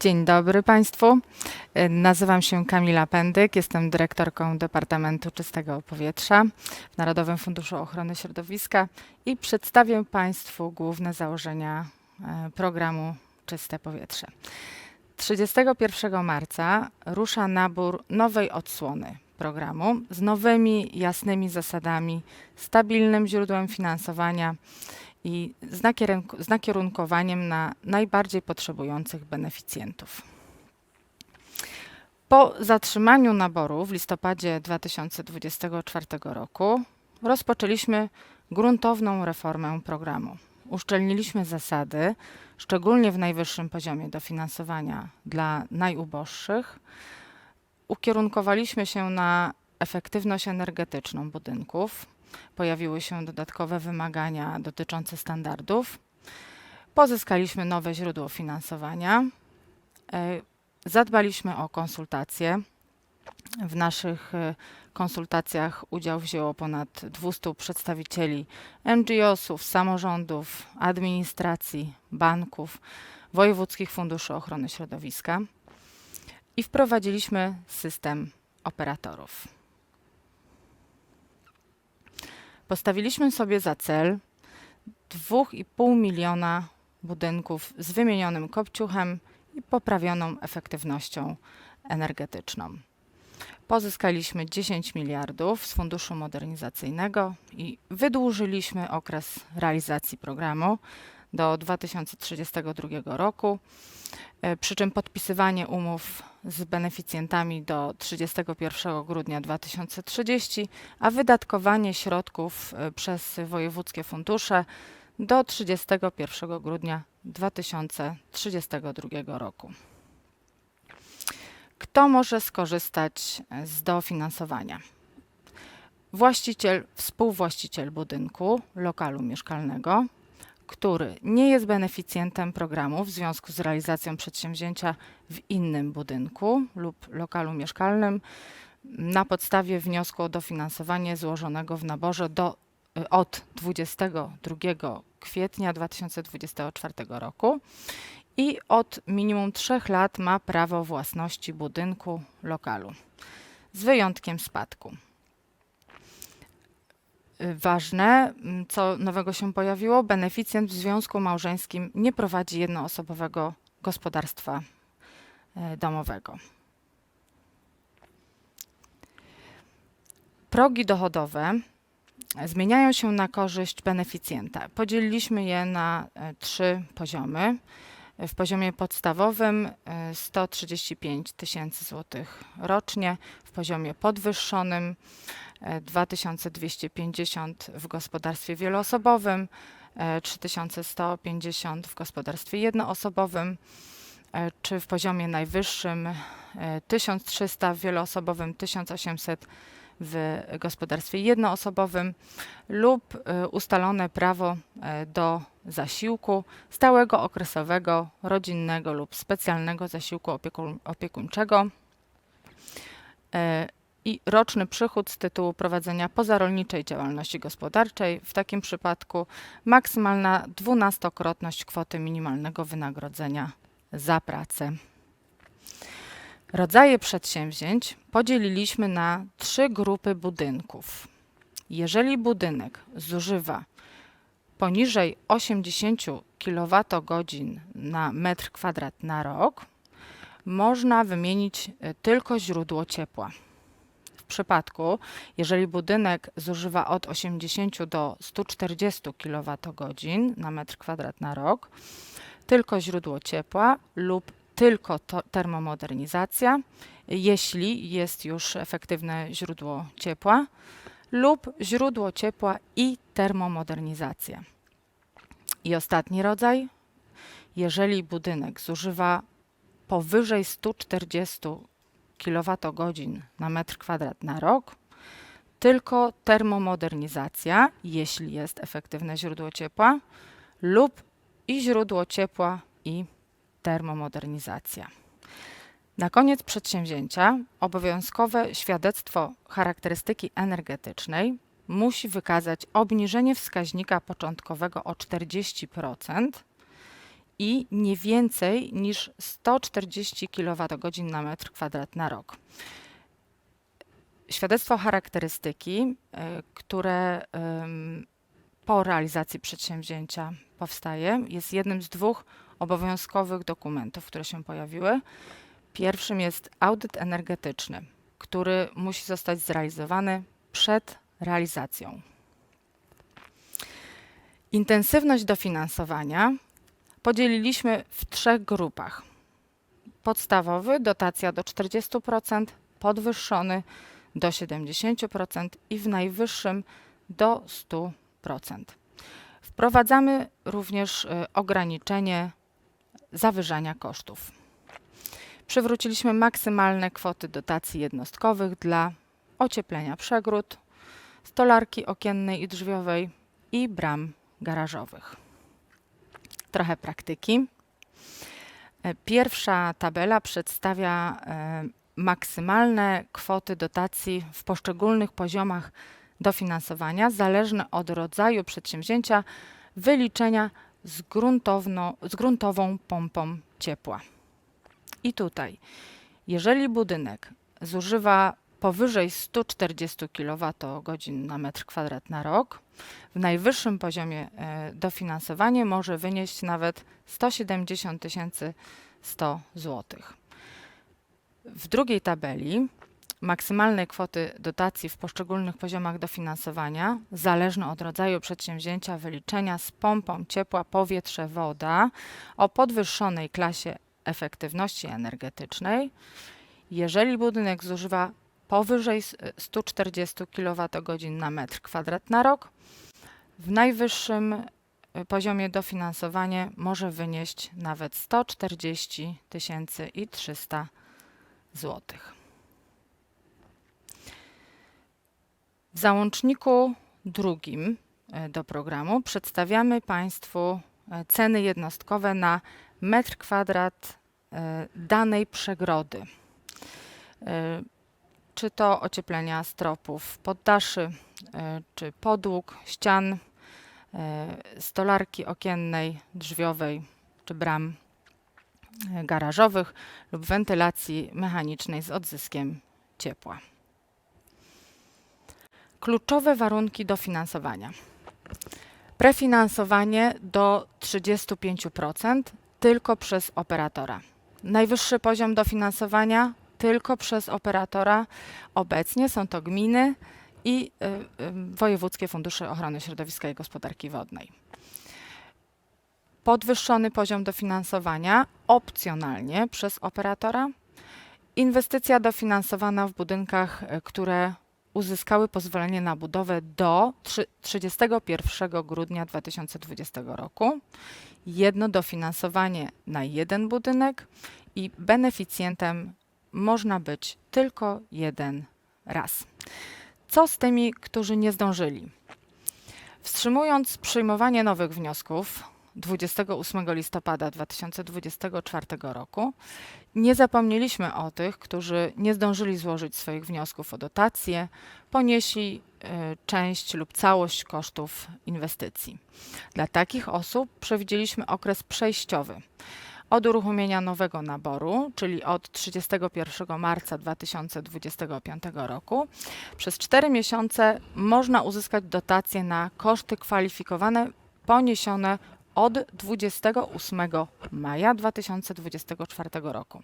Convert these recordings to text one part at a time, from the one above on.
Dzień dobry Państwu. E, Nazywam się Kamila Pędyk, jestem dyrektorką Departamentu Czystego Powietrza w Narodowym Funduszu Ochrony Środowiska i przedstawię Państwu główne założenia e, programu Czyste Powietrze. 31 marca rusza nabór nowej odsłony programu z nowymi, jasnymi zasadami, stabilnym źródłem finansowania i z nakierunk- z nakierunkowaniem na najbardziej potrzebujących beneficjentów. Po zatrzymaniu naboru w listopadzie 2024 roku rozpoczęliśmy gruntowną reformę programu. Uszczelniliśmy zasady, szczególnie w najwyższym poziomie dofinansowania dla najuboższych. Ukierunkowaliśmy się na efektywność energetyczną budynków, pojawiły się dodatkowe wymagania dotyczące standardów. Pozyskaliśmy nowe źródło finansowania. E, Zadbaliśmy o konsultacje. W naszych e, konsultacjach udział wzięło ponad 200 przedstawicieli NGO-sów, samorządów, administracji, banków, wojewódzkich funduszy ochrony środowiska i wprowadziliśmy system operatorów. Postawiliśmy sobie za cel 2,5 miliona budynków z wymienionym kopciuchem i poprawioną efektywnością energetyczną. Pozyskaliśmy 10 miliardów z funduszu modernizacyjnego i wydłużyliśmy okres realizacji programu do 2032 roku. E, Przy czym podpisywanie umów z beneficjentami do 31 grudnia 2030, a wydatkowanie środków e, przez wojewódzkie fundusze do 31 grudnia 2032 roku. Kto może skorzystać e, z dofinansowania? Właściciel, współwłaściciel budynku, lokalu mieszkalnego, który nie jest beneficjentem programu w związku z realizacją przedsięwzięcia w innym budynku lub lokalu mieszkalnym na podstawie wniosku o dofinansowanie złożonego w naborze do, y, od 22 kwietnia 2024 roku i od minimum 3 lat ma prawo własności budynku lokalu z wyjątkiem spadku. Ważne, m, co nowego się pojawiło, beneficjent w związku małżeńskim nie prowadzi jednoosobowego gospodarstwa e, domowego. Progi dochodowe zmieniają się na korzyść beneficjenta. Podzieliliśmy je na e, trzy poziomy. W poziomie podstawowym e, 135 tysięcy złotych rocznie, w poziomie podwyższonym e, 2250 w gospodarstwie wieloosobowym, e, 3150 w gospodarstwie jednoosobowym, e, czy w poziomie najwyższym e, 1300 w wieloosobowym, 1800 w gospodarstwie jednoosobowym lub e, ustalone prawo e, do zasiłku stałego, okresowego, rodzinnego lub specjalnego zasiłku opiekuńczego. E, i roczny przychód z tytułu prowadzenia pozarolniczej działalności gospodarczej. W takim przypadku maksymalna dwunastokrotność kwoty minimalnego wynagrodzenia za pracę. Rodzaje przedsięwzięć podzieliliśmy na trzy grupy budynków. Jeżeli budynek zużywa poniżej 80 kWh na metr kwadrat na rok, można wymienić e, tylko źródło ciepła. Przypadku, jeżeli budynek zużywa od 80 do 140 kWh na metr kwadrat na rok, tylko źródło ciepła lub tylko termomodernizacja, jeśli jest już efektywne źródło ciepła, lub źródło ciepła i termomodernizacja. I ostatni rodzaj, jeżeli budynek zużywa powyżej 140 kWh na metr kwadrat na rok, tylko termomodernizacja, jeśli jest efektywne źródło ciepła, lub i źródło ciepła i termomodernizacja. Na koniec przedsięwzięcia obowiązkowe świadectwo charakterystyki energetycznej musi wykazać obniżenie wskaźnika początkowego o 40% i nie więcej niż 140 kWh na metr kwadrat na rok. Świadectwo charakterystyki, e, które po realizacji przedsięwzięcia powstaje, jest jednym z dwóch obowiązkowych dokumentów, które się pojawiły. Pierwszym jest audyt energetyczny, który musi zostać zrealizowany przed realizacją. Intensywność dofinansowania podzieliliśmy w trzech grupach. Podstawowy dotacja do 40%, podwyższony do 70% i w najwyższym do 100%. Wprowadzamy również y, ograniczenie zawyżania kosztów. Przywróciliśmy maksymalne kwoty dotacji jednostkowych dla ocieplenia przegród, stolarki okiennej i drzwiowej i bram garażowych. Trochę praktyki. E, Pierwsza tabela przedstawia e, maksymalne kwoty dotacji w poszczególnych poziomach dofinansowania, zależne od rodzaju przedsięwzięcia, wyliczenia z, z gruntową pompą ciepła. I tutaj, jeżeli budynek zużywa powyżej 140 kWh na metr kwadrat na rok, w najwyższym poziomie e, dofinansowanie może wynieść nawet 170 100 zł. W drugiej tabeli maksymalne kwoty dotacji w poszczególnych poziomach dofinansowania, zależne od rodzaju przedsięwzięcia, wyliczenia z pompą ciepła, powietrze, woda o podwyższonej klasie efektywności energetycznej. Jeżeli budynek zużywa powyżej s- 140 kWh na metr kwadrat na rok, w najwyższym y, poziomie dofinansowanie może wynieść nawet 140 tysięcy i 300 złotych. W załączniku drugim e, do programu przedstawiamy Państwu e, ceny jednostkowe na metr kwadrat danej przegrody. Czy to ocieplenia stropów poddaszy, e, czy podłóg, ścian, e, stolarki okiennej, drzwiowej, czy bram e, garażowych lub wentylacji mechanicznej z odzyskiem ciepła. Kluczowe warunki dofinansowania. Prefinansowanie do 35% tylko przez operatora. Najwyższy poziom dofinansowania tylko przez operatora. Obecnie są to gminy i y, y, wojewódzkie fundusze ochrony środowiska i gospodarki wodnej. Podwyższony poziom dofinansowania opcjonalnie przez operatora. Inwestycja dofinansowana w budynkach, y, które uzyskały pozwolenie na budowę do trzy- 31 grudnia 2020 roku. Jedno dofinansowanie na jeden budynek i beneficjentem można być tylko jeden raz. Co z tymi, którzy nie zdążyli? Wstrzymując przyjmowanie nowych wniosków 28 listopada 2024 roku, nie zapomnieliśmy o tych, którzy nie zdążyli złożyć swoich wniosków o dotacje, ponieśli y, część lub całość kosztów inwestycji. Dla takich osób przewidzieliśmy okres przejściowy od uruchomienia nowego naboru, czyli od 31 marca 2025 roku. Przez 4 miesiące można uzyskać dotacje na koszty kwalifikowane poniesione od 28 maja 2024 roku.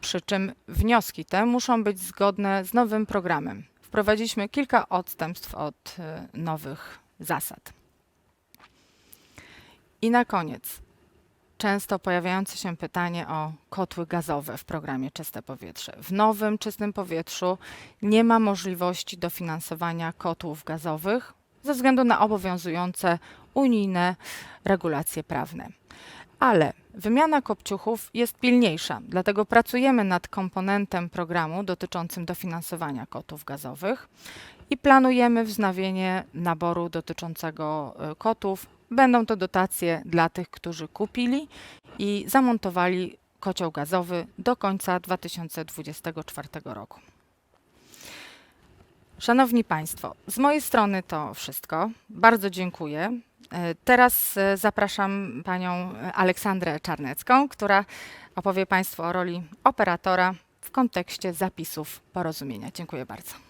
Przy czym wnioski te muszą być zgodne z nowym programem. Wprowadziliśmy kilka odstępstw od y, nowych zasad. I na koniec często pojawiające się pytanie o kotły gazowe w programie Czyste Powietrze. W nowym Czystym Powietrzu nie ma możliwości dofinansowania kotłów gazowych ze względu na obowiązujące unijne regulacje prawne. Ale wymiana kopciuchów jest pilniejsza, dlatego pracujemy nad komponentem programu dotyczącym dofinansowania kotłów gazowych i planujemy wznowienie naboru dotyczącego y, kotłów. Będą to dotacje dla tych, którzy kupili i zamontowali kocioł gazowy do końca 2024 roku. Szanowni Państwo, z mojej strony to wszystko. Bardzo dziękuję E, Teraz e, zapraszam panią Aleksandrę Czarnecką, która opowie Państwu o roli operatora w kontekście zapisów porozumienia. Dziękuję bardzo.